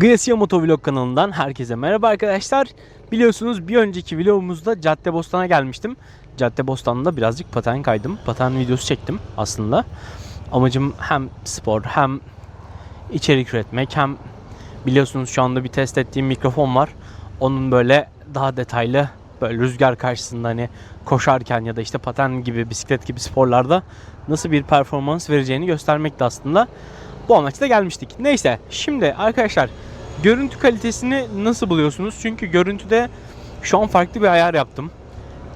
Gracia Motovlog kanalından herkese merhaba arkadaşlar. Biliyorsunuz bir önceki vlogumuzda Caddebostan'a gelmiştim. Caddebostan'da birazcık paten kaydım. Paten videosu çektim aslında. Amacım hem spor hem içerik üretmek hem biliyorsunuz şu anda bir test ettiğim mikrofon var. Onun böyle daha detaylı böyle rüzgar karşısında hani koşarken ya da işte paten gibi bisiklet gibi sporlarda nasıl bir performans vereceğini göstermekti aslında. Bu amaçla gelmiştik. Neyse şimdi arkadaşlar görüntü kalitesini nasıl buluyorsunuz? Çünkü görüntüde şu an farklı bir ayar yaptım.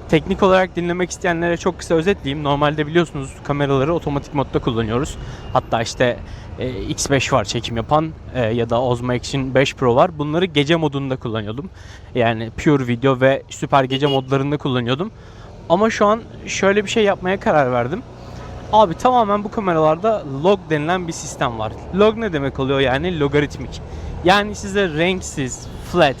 Teknik olarak dinlemek isteyenlere çok kısa özetleyeyim. Normalde biliyorsunuz kameraları otomatik modda kullanıyoruz. Hatta işte e, X5 var çekim yapan e, ya da Osmo Action 5 Pro var. Bunları gece modunda kullanıyordum. Yani Pure Video ve Süper Gece modlarında kullanıyordum. Ama şu an şöyle bir şey yapmaya karar verdim. Abi tamamen bu kameralarda log denilen bir sistem var. Log ne demek oluyor yani? Logaritmik. Yani size renksiz, flat,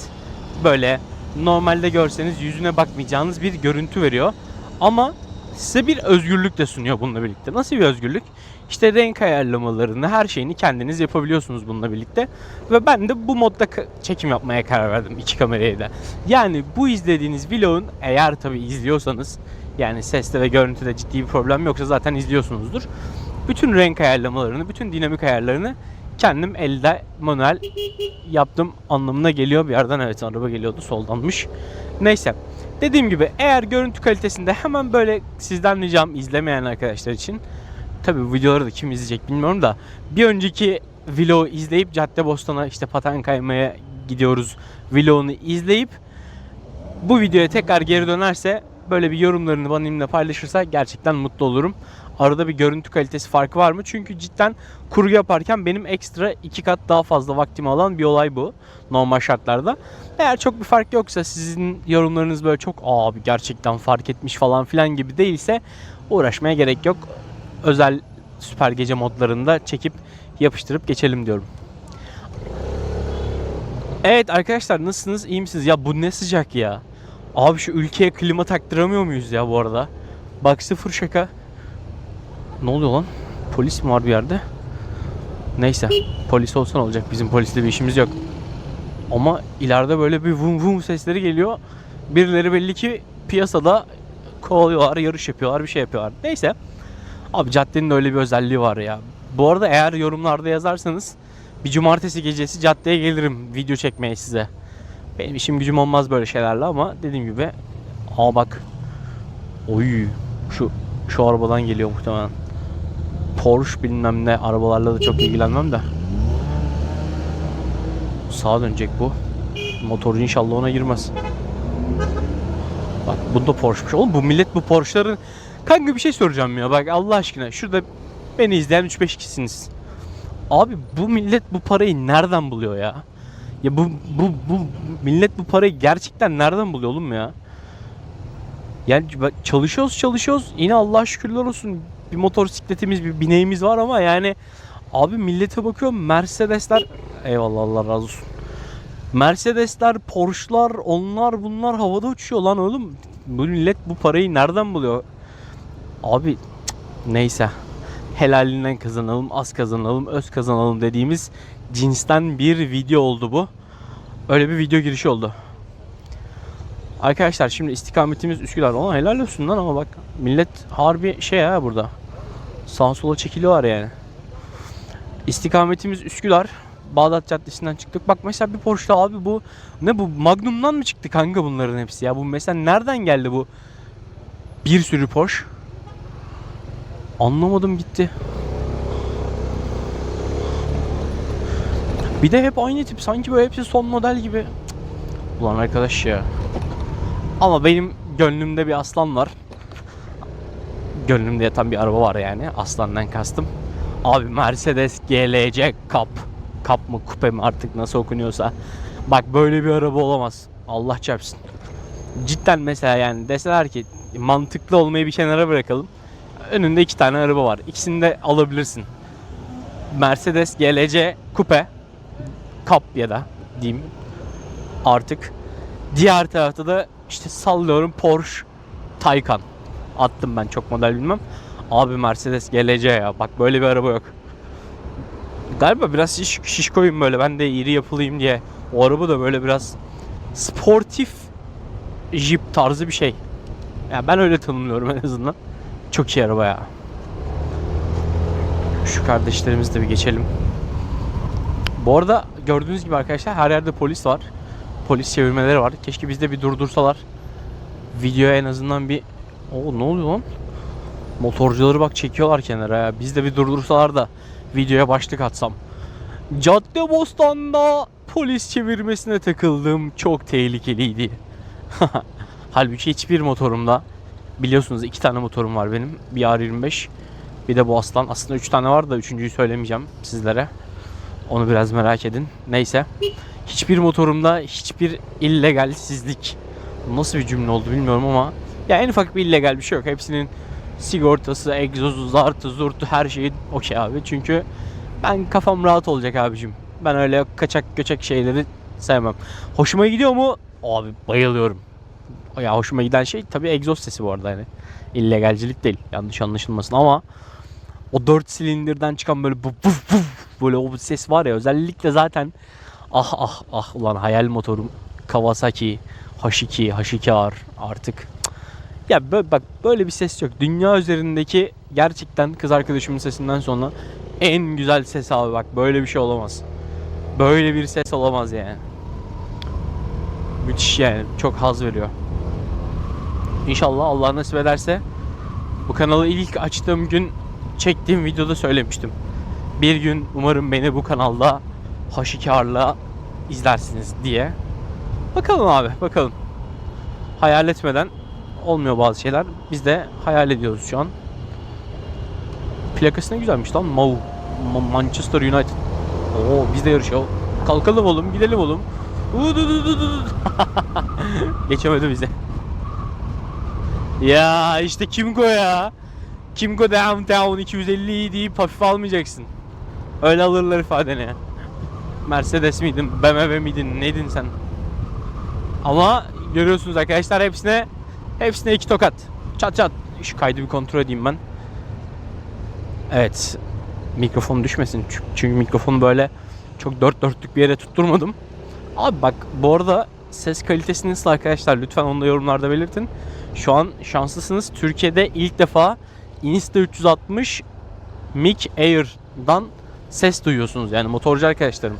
böyle normalde görseniz yüzüne bakmayacağınız bir görüntü veriyor. Ama size bir özgürlük de sunuyor bununla birlikte. Nasıl bir özgürlük? İşte renk ayarlamalarını, her şeyini kendiniz yapabiliyorsunuz bununla birlikte. Ve ben de bu modda çekim yapmaya karar verdim iki kamerayı da. Yani bu izlediğiniz vlogun eğer tabi izliyorsanız yani seste ve görüntüde ciddi bir problem yoksa zaten izliyorsunuzdur. Bütün renk ayarlamalarını, bütün dinamik ayarlarını kendim elde manuel yaptım anlamına geliyor. Bir yerden evet araba geliyordu soldanmış. Neyse. Dediğim gibi eğer görüntü kalitesinde hemen böyle sizden ricam izlemeyen arkadaşlar için tabi videoları da kim izleyecek bilmiyorum da bir önceki vlogu izleyip Caddebostan'a işte paten kaymaya gidiyoruz vlogunu izleyip bu videoya tekrar geri dönerse böyle bir yorumlarını benimle paylaşırsa gerçekten mutlu olurum. Arada bir görüntü kalitesi farkı var mı? Çünkü cidden kurgu yaparken benim ekstra iki kat daha fazla vaktimi alan bir olay bu normal şartlarda. Eğer çok bir fark yoksa sizin yorumlarınız böyle çok abi gerçekten fark etmiş falan filan gibi değilse uğraşmaya gerek yok. Özel süper gece modlarında çekip yapıştırıp geçelim diyorum. Evet arkadaşlar nasılsınız? İyi misiniz? Ya bu ne sıcak ya. Abi şu ülkeye klima taktıramıyor muyuz ya bu arada? Bak sıfır şaka. Ne oluyor lan? Polis mi var bir yerde? Neyse. Polis olsa ne olacak? Bizim polisle bir işimiz yok. Ama ileride böyle bir vum vum sesleri geliyor. Birileri belli ki piyasada kovalıyorlar, yarış yapıyorlar, bir şey yapıyorlar. Neyse. Abi caddenin öyle bir özelliği var ya. Bu arada eğer yorumlarda yazarsanız bir cumartesi gecesi caddeye gelirim video çekmeye size. Benim işim gücüm olmaz böyle şeylerle ama dediğim gibi aa bak oy şu şu arabadan geliyor muhtemelen. Porsche bilmem ne arabalarla da çok ilgilenmem de. Sağa dönecek bu. Motorcu inşallah ona girmez. Bak bu da Porsche'muş. Oğlum bu millet bu Porsche'ların Kanka bir şey soracağım ya bak Allah aşkına şurada beni izleyen 3-5 kişisiniz. Abi bu millet bu parayı nereden buluyor ya? Ya bu bu bu millet bu parayı gerçekten nereden buluyor oğlum ya? Yani çalışıyoruz çalışıyoruz yine Allah şükürler olsun bir motosikletimiz bir bineğimiz var ama yani abi millete bakıyorum Mercedesler eyvallah Allah razı olsun. Mercedesler, Porsche'lar, onlar bunlar havada uçuyor lan oğlum. Bu millet bu parayı nereden buluyor? Abi cık, neyse. Helalinden kazanalım, az kazanalım, öz kazanalım dediğimiz cinsten bir video oldu bu. Öyle bir video girişi oldu. Arkadaşlar şimdi istikametimiz Üsküdar. Ona helal olsun lan ama bak millet harbi şey ha burada. Sağa sola çekiliyorlar yani. İstikametimiz Üsküdar. Bağdat Caddesi'nden çıktık. Bak mesela bir Porsche abi bu ne bu Magnum'dan mı çıktı kanka bunların hepsi ya? Bu mesela nereden geldi bu? Bir sürü Porsche. Anlamadım gitti. Bir de hep aynı tip. Sanki böyle hepsi son model gibi. Cık. Ulan arkadaş ya. Ama benim gönlümde bir aslan var. Gönlümde yatan bir araba var yani. Aslandan kastım. Abi Mercedes GLC Cup. Cup mı kupe mi artık nasıl okunuyorsa. Bak böyle bir araba olamaz. Allah çarpsın. Cidden mesela yani deseler ki mantıklı olmayı bir kenara bırakalım. Önünde iki tane araba var. İkisini de alabilirsin. Mercedes GLC kupe. Cup ya da diyeyim artık. Diğer tarafta da işte sallıyorum Porsche Taycan. Attım ben çok model bilmem. Abi Mercedes GLC ya. Bak böyle bir araba yok. Galiba biraz şiş, şişkoyum böyle ben de iri yapılayım diye. O araba da böyle biraz sportif jip tarzı bir şey. Ya ben öyle tanımlıyorum en azından. Çok iyi araba ya. Şu kardeşlerimizi de bir geçelim. Bu arada gördüğünüz gibi arkadaşlar her yerde polis var. Polis çevirmeleri var. Keşke bizde bir durdursalar. Videoya en azından bir... Oo ne oluyor lan? Motorcuları bak çekiyorlar kenara ya. Biz bir durdursalar da videoya başlık atsam. Cadde Bostan'da polis çevirmesine takıldım. Çok tehlikeliydi. Halbuki hiçbir motorumda biliyorsunuz iki tane motorum var benim. Bir R25 bir de bu aslan. Aslında üç tane var da üçüncüyü söylemeyeceğim sizlere. Onu biraz merak edin. Neyse. Hiçbir motorumda hiçbir illegalsizlik nasıl bir cümle oldu bilmiyorum ama ya en ufak bir illegal bir şey yok. Hepsinin sigortası, egzozu, zartı, zurtu her şeyi okey abi. Çünkü ben kafam rahat olacak abicim. Ben öyle kaçak göçek şeyleri sevmem. Hoşuma gidiyor mu? Abi bayılıyorum. Ya hoşuma giden şey tabii egzoz sesi bu arada yani. İllegalcilik değil. Yanlış anlaşılmasın ama o 4 silindirden çıkan böyle bu bu bu böyle o ses var ya özellikle zaten ah ah ah ulan hayal motorum Kawasaki H2 H2R artık ya böyle, bak böyle bir ses yok. Dünya üzerindeki gerçekten kız arkadaşımın sesinden sonra en güzel ses abi bak böyle bir şey olamaz. Böyle bir ses olamaz yani. Müthiş yani çok haz veriyor. İnşallah Allah nasip ederse bu kanalı ilk açtığım gün çektiğim videoda söylemiştim. Bir gün umarım beni bu kanalda H2R'la izlersiniz diye. Bakalım abi bakalım. Hayal etmeden olmuyor bazı şeyler. Biz de hayal ediyoruz şu an. Plakası ne güzelmiş lan. Mau. Ma- Manchester United. Oo biz de yarışıyor. Kalkalım oğlum gidelim oğlum. Geçemedi bize. Ya işte Kimco ya. Kimco Downtown 250 deyip hafif almayacaksın. Öyle alırlar ifadeni. Mercedes miydin, BMW miydin, neydin sen? Ama görüyorsunuz arkadaşlar hepsine hepsine iki tokat. Çat çat. Şu kaydı bir kontrol edeyim ben. Evet. Mikrofon düşmesin. Çünkü mikrofonu böyle çok dört dörtlük bir yere tutturmadım. Abi bak bu arada ses kalitesi nasıl arkadaşlar lütfen onu da yorumlarda belirtin. Şu an şanslısınız. Türkiye'de ilk defa Insta 360 Mic Air'dan ses duyuyorsunuz. Yani motorcu arkadaşlarım.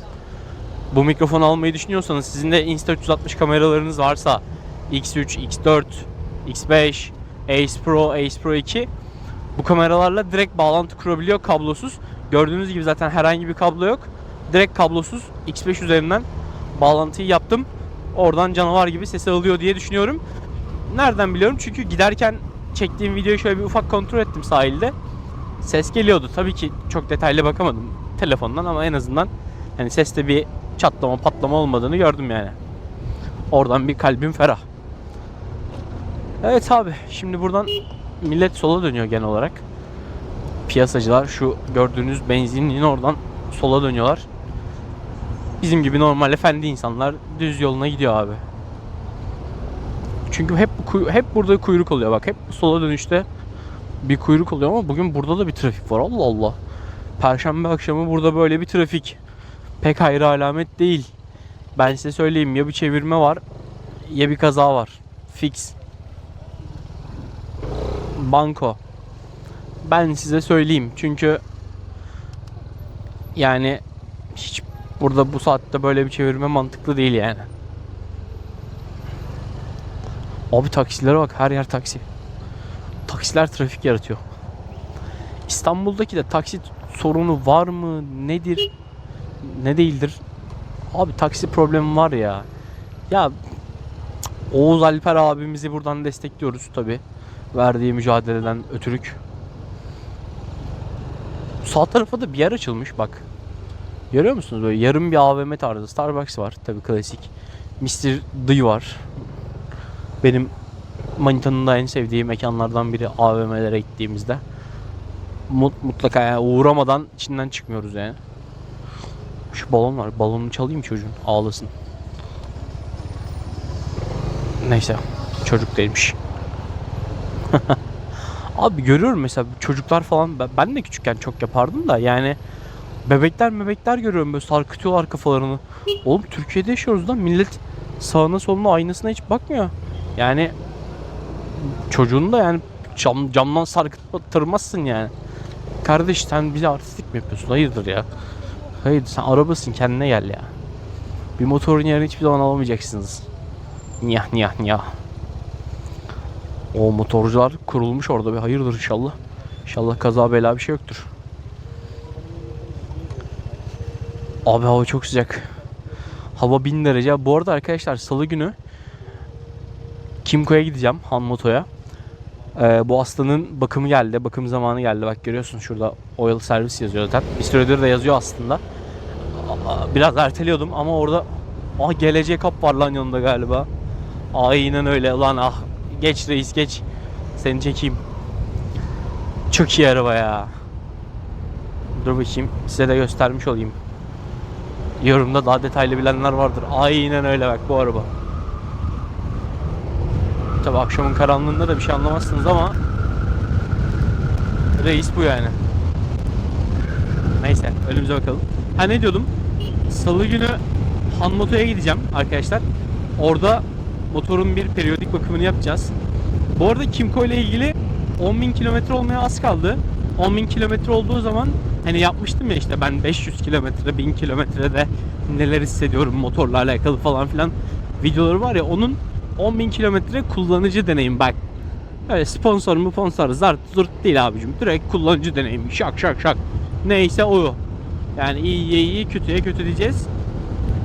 Bu mikrofonu almayı düşünüyorsanız sizin de Insta 360 kameralarınız varsa X3, X4, X5, Ace Pro, Ace Pro 2 bu kameralarla direkt bağlantı kurabiliyor kablosuz. Gördüğünüz gibi zaten herhangi bir kablo yok. Direkt kablosuz X5 üzerinden bağlantıyı yaptım. Oradan canavar gibi sesi alıyor diye düşünüyorum. Nereden biliyorum? Çünkü giderken çektiğim videoyu şöyle bir ufak kontrol ettim sahilde. Ses geliyordu. Tabii ki çok detaylı bakamadım telefondan ama en azından hani seste bir çatlama patlama olmadığını gördüm yani. Oradan bir kalbim ferah. Evet abi şimdi buradan millet sola dönüyor genel olarak. Piyasacılar şu gördüğünüz benzinliğin oradan sola dönüyorlar. Bizim gibi normal efendi insanlar düz yoluna gidiyor abi. Çünkü hep hep burada kuyruk oluyor bak. Hep sola dönüşte bir kuyruk oluyor ama bugün burada da bir trafik var. Allah Allah. Perşembe akşamı burada böyle bir trafik. Pek hayra alamet değil. Ben size söyleyeyim ya bir çevirme var ya bir kaza var. Fix. Banko. Ben size söyleyeyim. Çünkü yani hiç burada bu saatte böyle bir çevirme mantıklı değil yani. Abi taksilere bak her yer taksi. Taksiler trafik yaratıyor. İstanbul'daki de taksi sorunu var mı? Nedir? Ne değildir? Abi taksi problemi var ya. Ya Oğuz Alper abimizi buradan destekliyoruz tabi. Verdiği mücadeleden ötürük. Sağ tarafa da bir yer açılmış bak. Görüyor musunuz böyle yarım bir AVM tarzı Starbucks var tabi klasik. Mr. D var. Benim Manita'nın da en sevdiği mekanlardan biri AVM'lere gittiğimizde. Mut, mutlaka yani uğramadan içinden çıkmıyoruz yani. Şu balon var. Balonunu çalayım çocuğun. Ağlasın. Neyse. Çocuk değilmiş. Abi görüyorum mesela çocuklar falan ben- de küçükken çok yapardım da yani Bebekler mebekler görüyorum böyle sarkıtıyorlar kafalarını. Oğlum Türkiye'de yaşıyoruz lan millet sağına soluna aynasına hiç bakmıyor. Yani çocuğunu da yani cam, camdan sarkıtırmazsın yani. Kardeş sen bize artistlik mi yapıyorsun? Hayırdır ya? Hayır sen arabasın kendine gel ya. Bir motorun yerini hiçbir zaman alamayacaksınız. Niyah niyah niyah. O motorcular kurulmuş orada bir hayırdır inşallah. İnşallah kaza bela bir şey yoktur. Abi hava çok sıcak. Hava 1000 derece. Bu arada arkadaşlar salı günü Kimco'ya gideceğim. Hanmoto'ya. Ee, bu aslanın bakımı geldi. Bakım zamanı geldi. Bak görüyorsun şurada oil servis yazıyor zaten. Bir süredir de yazıyor aslında. Biraz erteliyordum ama orada ah gelecek kap var lan yanında galiba. Aynen öyle lan ah. Geç reis geç. Seni çekeyim. Çok iyi araba ya. Dur bakayım size de göstermiş olayım. Yorumda daha detaylı bilenler vardır. Aynen öyle bak bu araba. Tabi akşamın karanlığında da bir şey anlamazsınız ama Reis bu yani. Neyse önümüze bakalım. Ha ne diyordum? Salı günü Hanmoto'ya gideceğim arkadaşlar. Orada motorun bir periyodik bakımını yapacağız. Bu arada Kimco ile ilgili 10.000 kilometre olmaya az kaldı. 10.000 kilometre olduğu zaman hani yapmıştım ya işte ben 500 kilometre 1000 kilometrede neler hissediyorum motorla alakalı falan filan videoları var ya onun 10.000 kilometre kullanıcı deneyim bak. Öyle sponsor mu sponsor zart zurt değil abicim. Direkt kullanıcı deneyimi şak şak şak. Neyse o. Yani iyiye iyi kötüye kötü diyeceğiz.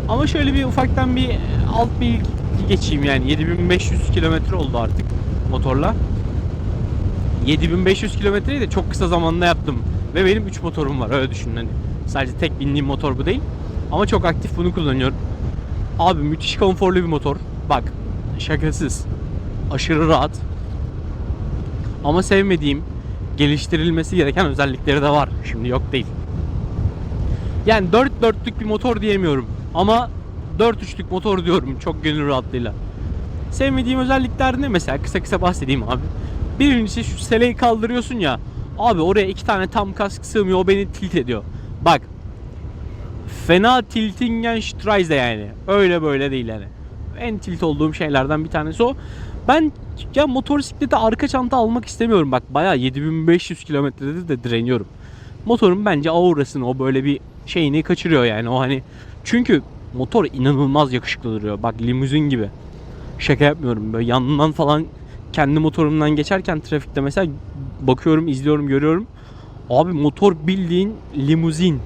Ama şöyle bir ufaktan bir alt bilgi geçeyim yani 7500 kilometre oldu artık motorla. 7500 kilometreyi de çok kısa zamanda yaptım. Ve benim 3 motorum var öyle düşünün hani. Sadece tek bindiğim motor bu değil. Ama çok aktif bunu kullanıyorum. Abi müthiş konforlu bir motor. Bak şakasız. Aşırı rahat. Ama sevmediğim geliştirilmesi gereken özellikleri de var. Şimdi yok değil. Yani 4 dörtlük bir motor diyemiyorum. Ama 4 üçlük motor diyorum çok gönül rahatlığıyla. Sevmediğim özellikler ne mesela? Kısa kısa bahsedeyim abi. Birincisi şu seleyi kaldırıyorsun ya. Abi oraya iki tane tam kask sığmıyor. O beni tilt ediyor. Bak. Fena tiltingen Streise yani. Öyle böyle değil yani. En tilt olduğum şeylerden bir tanesi o. Ben ya motosiklete arka çanta almak istemiyorum. Bak bayağı 7500 kilometrede de direniyorum. Motorun bence aurasını o böyle bir şeyini kaçırıyor yani. O hani çünkü motor inanılmaz yakışıklı duruyor. Bak limuzin gibi. Şaka yapmıyorum. Böyle yanından falan kendi motorumdan geçerken trafikte mesela bakıyorum, izliyorum, görüyorum. Abi motor bildiğin limuzin.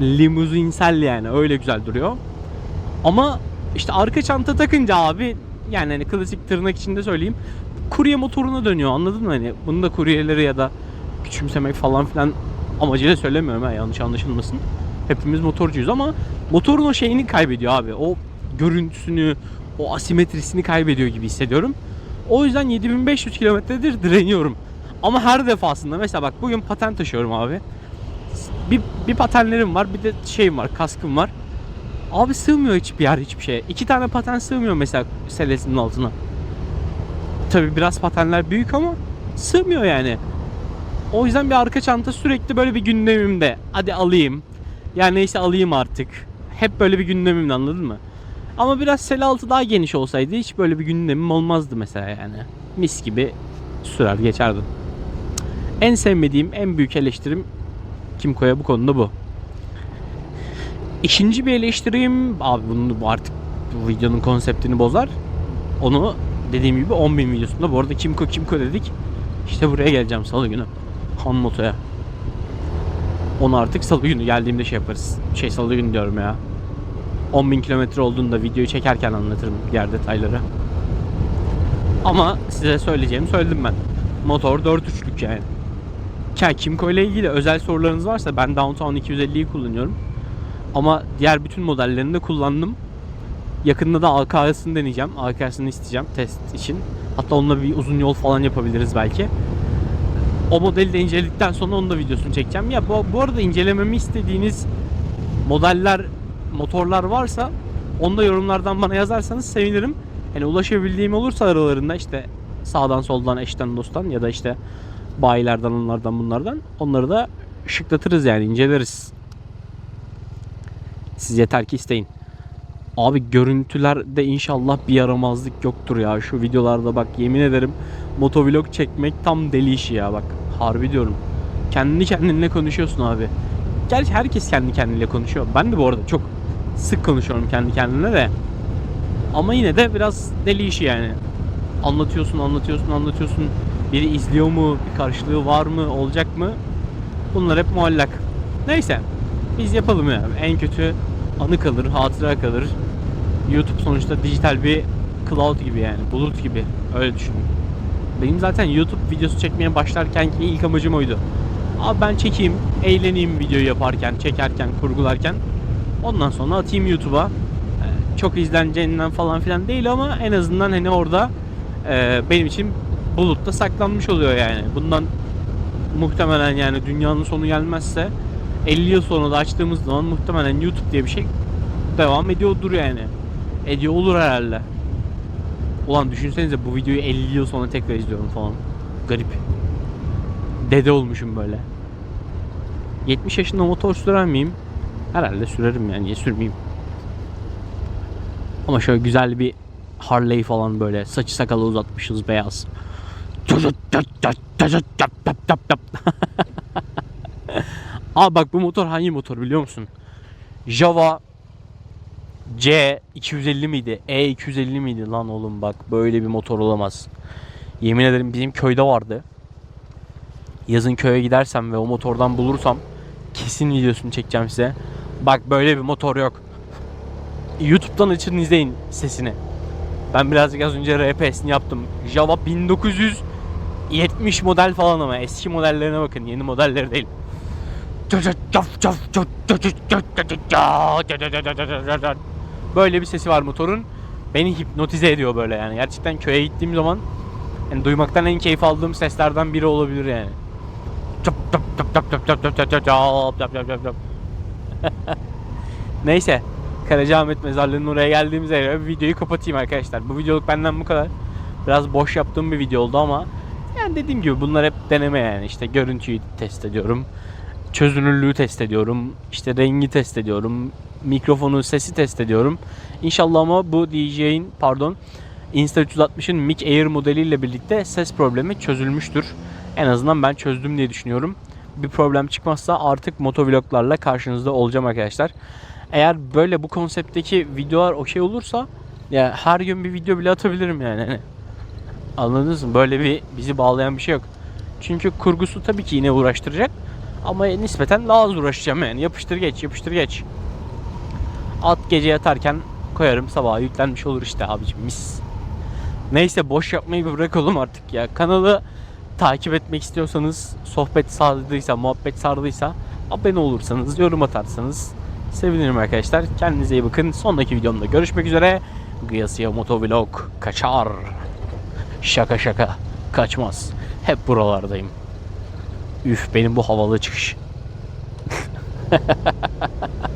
Limuzinsel yani öyle güzel duruyor. Ama işte arka çanta takınca abi yani hani klasik tırnak içinde söyleyeyim. Kurye motoruna dönüyor anladın mı? Hani bunu da kuryeleri ya da küçümsemek falan filan amacıyla söylemiyorum ha yanlış anlaşılmasın. Hepimiz motorcuyuz ama motorun o şeyini kaybediyor abi. O görüntüsünü, o asimetrisini kaybediyor gibi hissediyorum. O yüzden 7500 kilometredir direniyorum. Ama her defasında mesela bak bugün paten taşıyorum abi. Bir, bir patenlerim var bir de şeyim var kaskım var. Abi sığmıyor hiçbir yer hiçbir şey. İki tane paten sığmıyor mesela selesinin altına. Tabi biraz patenler büyük ama sığmıyor yani. O yüzden bir arka çanta sürekli böyle bir gündemimde. Hadi alayım. Ya neyse alayım artık. Hep böyle bir gündemimde anladın mı? Ama biraz sel altı daha geniş olsaydı hiç böyle bir gündemim olmazdı mesela yani. Mis gibi sürer geçerdim. En sevmediğim, en büyük eleştirim Kimco'ya bu konuda bu. İkinci bir eleştirim, abi bunu bu artık bu videonun konseptini bozar. Onu dediğim gibi 10.000 videosunda bu arada Kimco Kimco dedik. İşte buraya geleceğim salı günü. Hanmoto'ya. Onu artık salı günü geldiğimde şey yaparız. Şey salı günü diyorum ya. 10.000 kilometre olduğunda videoyu çekerken anlatırım diğer detayları. Ama size söyleyeceğimi söyledim ben. Motor 4.3'lük yani. Ya Kimco ile ilgili özel sorularınız varsa ben Downtown 250'yi kullanıyorum. Ama diğer bütün modellerini de kullandım. Yakında da AK'sını deneyeceğim. AK'sını isteyeceğim test için. Hatta onunla bir uzun yol falan yapabiliriz belki. O modeli de inceledikten sonra onun da videosunu çekeceğim. Ya bu, bu arada incelememi istediğiniz modeller, motorlar varsa onu da yorumlardan bana yazarsanız sevinirim. Yani ulaşabildiğim olursa aralarında işte sağdan soldan eşten dosttan ya da işte bayilerden onlardan bunlardan onları da şıklatırız yani inceleriz. Siz yeter ki isteyin. Abi görüntülerde inşallah bir yaramazlık yoktur ya. Şu videolarda bak yemin ederim motovlog çekmek tam deli işi ya bak. Harbi diyorum. Kendi kendinle konuşuyorsun abi. Gerçi herkes kendi kendiyle konuşuyor. Ben de bu arada çok sık konuşuyorum kendi kendine de. Ama yine de biraz deli işi yani. Anlatıyorsun, anlatıyorsun, anlatıyorsun. Biri izliyor mu? Bir karşılığı var mı? Olacak mı? Bunlar hep muallak. Neyse. Biz yapalım yani. En kötü anı kalır, hatıra kalır. YouTube sonuçta dijital bir cloud gibi yani. Bulut gibi. Öyle düşünün. Benim zaten YouTube videosu çekmeye başlarken ki ilk amacım oydu. Abi ben çekeyim, eğleneyim videoyu yaparken, çekerken, kurgularken. Ondan sonra atayım YouTube'a. Ee, Çok izleneceğinden falan filan değil ama en azından hani orada e, benim için bulutta saklanmış oluyor yani. Bundan muhtemelen yani dünyanın sonu gelmezse 50 yıl sonra da açtığımız zaman muhtemelen YouTube diye bir şey devam ediyordur yani. Ediyor olur herhalde. Ulan düşünsenize bu videoyu 50 yıl sonra tekrar izliyorum falan. Garip. Dede olmuşum böyle. 70 yaşında motor sürer miyim? Herhalde sürerim yani. Niye sürmeyeyim? Ama şöyle güzel bir Harley falan böyle saçı sakalı uzatmışız beyaz. Aa bak bu motor hangi motor biliyor musun? Java C 250 miydi? E 250 miydi lan oğlum bak böyle bir motor olamaz. Yemin ederim bizim köyde vardı. Yazın köye gidersem ve o motordan bulursam kesin videosunu çekeceğim size. Bak böyle bir motor yok. YouTube'dan açın izleyin sesini. Ben birazcık az önce RPS'ini yaptım. Java 1970 model falan ama eski modellerine bakın. Yeni modelleri değil. Böyle bir sesi var motorun. Beni hipnotize ediyor böyle yani. Gerçekten köye gittiğim zaman yani duymaktan en keyif aldığım seslerden biri olabilir yani. Neyse. Karacaahmet mezarlığının oraya geldiğimize göre videoyu kapatayım arkadaşlar. Bu videoluk benden bu kadar. Biraz boş yaptığım bir video oldu ama yani dediğim gibi bunlar hep deneme yani. İşte görüntüyü test ediyorum. Çözünürlüğü test ediyorum. İşte rengi test ediyorum. Mikrofonu, sesi test ediyorum. İnşallah ama bu DJ'in pardon Insta360'ın Mic Air modeliyle birlikte ses problemi çözülmüştür. En azından ben çözdüm diye düşünüyorum. Bir problem çıkmazsa artık motovloglarla karşınızda olacağım arkadaşlar. Eğer böyle bu konseptteki videolar okey olursa ya her gün bir video bile atabilirim yani. Hani Anladınız mı? Böyle bir bizi bağlayan bir şey yok. Çünkü kurgusu tabii ki yine uğraştıracak. Ama nispeten daha az uğraşacağım yani. Yapıştır geç, yapıştır geç. At gece yatarken koyarım sabaha yüklenmiş olur işte abicim mis. Neyse boş yapmayı bırakalım artık ya. Kanalı takip etmek istiyorsanız, sohbet sardıysa, muhabbet sardıysa abone olursanız, yorum atarsanız sevinirim arkadaşlar. Kendinize iyi bakın. Sonraki videomda görüşmek üzere. Gıyasıya Motovlog kaçar. Şaka şaka kaçmaz. Hep buralardayım. Üf benim bu havalı çıkış.